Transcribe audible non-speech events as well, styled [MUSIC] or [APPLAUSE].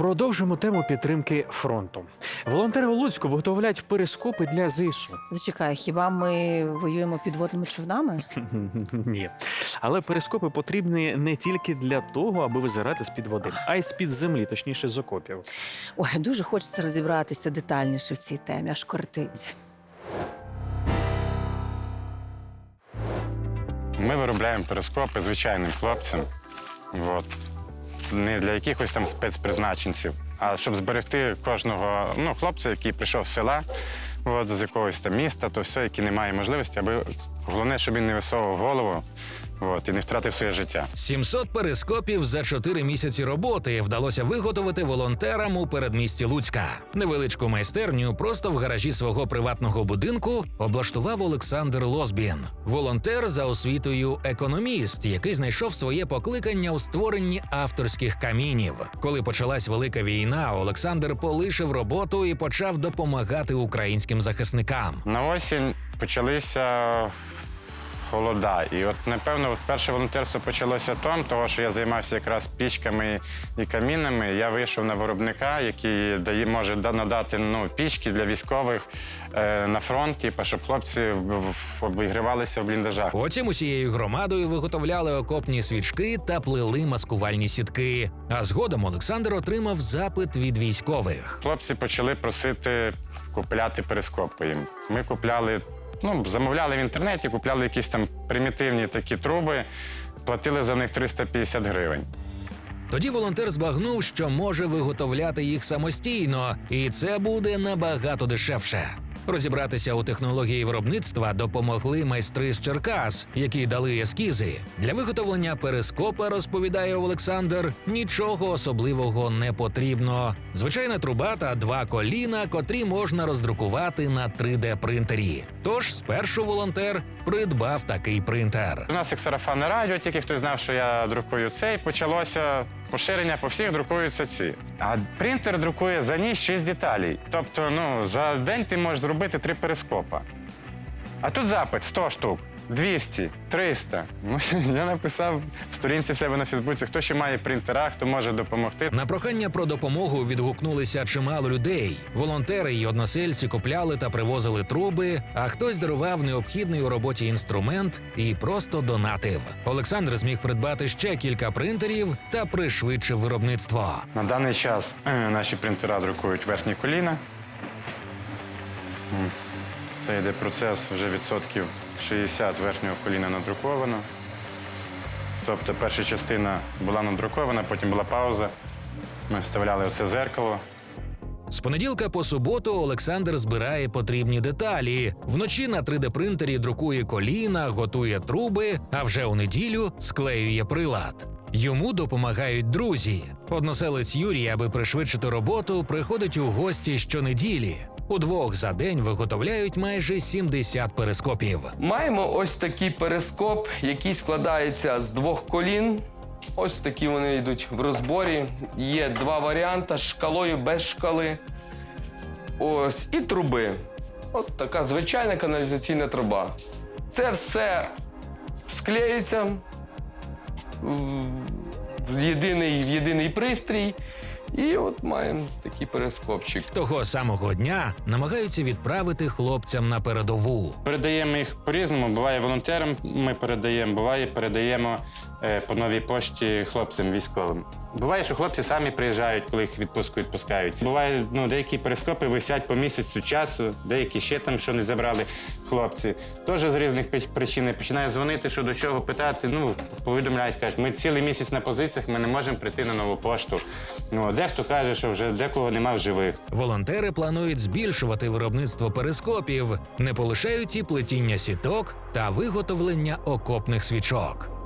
Продовжимо тему підтримки фронту. Волонтери у Луцьку виготовляють перископи для ЗСУ. Зачекай, хіба ми воюємо підводними човнами? [LAUGHS] Ні. Але перископи потрібні не тільки для того, аби визирати з-під води, а й з-під землі, точніше з окопів. Ой, дуже хочеться розібратися детальніше в цій темі, аж кортить. Ми виробляємо перископи звичайним хлопцям. От. Не для якихось там спецпризначенців, а щоб зберегти кожного ну, хлопця, який прийшов з села, от, з якогось там міста, то все, який не має можливості, аби головне, щоб він не висовував голову от, і не втратив своє життя. 700 перископів за 4 місяці роботи вдалося виготовити волонтерам у передмісті Луцька. Невеличку майстерню просто в гаражі свого приватного будинку облаштував Олександр Лозбін. Волонтер за освітою економіст, який знайшов своє покликання у створенні авторських камінів. Коли почалась велика війна, Олександр полишив роботу і почав допомагати українським захисникам. На осінь почалися холода. І от, напевно, от перше волонтерство почалося там, того, що я займався якраз пічками і камінами. Я вийшов на виробника, який дає, може да- надати ну, пічки для військових е, на фронт, типу, щоб хлопці обігрівалися в бліндажах. Потім усією громадою виготовляли окопні свічки та плели маскувальні сітки. А згодом Олександр отримав запит від військових. Хлопці почали просити купляти перископи їм. Ми купляли, ну, замовляли в інтернеті, купляли якісь там примітивні такі труби, платили за них 350 гривень. Тоді волонтер збагнув, що може виготовляти їх самостійно, і це буде набагато дешевше. Розібратися у технології виробництва допомогли майстри з Черкас, які дали ескізи. Для виготовлення перископа, розповідає Олександр, нічого особливого не потрібно. Звичайна труба та два коліна, котрі можна роздрукувати на 3D-принтері. Тож спершу волонтер придбав такий принтер. У нас як сарафанне радіо, тільки хтось знав, що я друкую цей, почалося поширення по всіх друкуються ці. А принтер друкує за ніч 6 деталей. Тобто, ну, за день ти можеш зробити три перископа. А тут запит 100 штук. 200, 300. Ну, [LAUGHS] я написав в сторінці в себе на Фейсбуці, хто ще має принтера, хто може допомогти. На прохання про допомогу відгукнулися чимало людей. Волонтери й односельці купляли та привозили труби, а хтось дарував необхідний у роботі інструмент і просто донатив. Олександр зміг придбати ще кілька принтерів та пришвидшив виробництво. На даний час е, наші принтера друкують верхні коліна. Це йде процес вже відсотків 60 верхнього коліна надруковано. Тобто перша частина була надрукована, потім була пауза. Ми вставляли оце зеркало. З понеділка по суботу Олександр збирає потрібні деталі. Вночі на 3D-принтері друкує коліна, готує труби, а вже у неділю склеює прилад. Йому допомагають друзі. Односелець Юрій, аби пришвидшити роботу, приходить у гості щонеділі. Удвох за день виготовляють майже 70 перископів. Маємо ось такий перископ, який складається з двох колін. Ось такі вони йдуть в розборі. Є два варіанти шкалою без шкали. Ось і труби. От така звичайна каналізаційна труба. Це все склеюється в, єдиний, в єдиний пристрій. І от маємо такий перескопчик. Того самого дня намагаються відправити хлопцям на передову. Передаємо їх по-різному. Буває волонтерам, ми передаємо, буває, передаємо по новій пошті хлопцям військовим. Буває, що хлопці самі приїжджають, коли їх відпустку відпускають. Буває, ну, деякі перископи висять по місяцю часу, деякі ще там, що не забрали хлопці. Теж з різних причин починає дзвонити, що до чого питати. Ну, повідомляють, кажуть, ми цілий місяць на позиціях, ми не можемо прийти на нову пошту. Ну, дехто каже, що вже декого нема в живих. Волонтери планують збільшувати виробництво перископів, не полишають і плетіння сіток та виготовлення окопних свічок.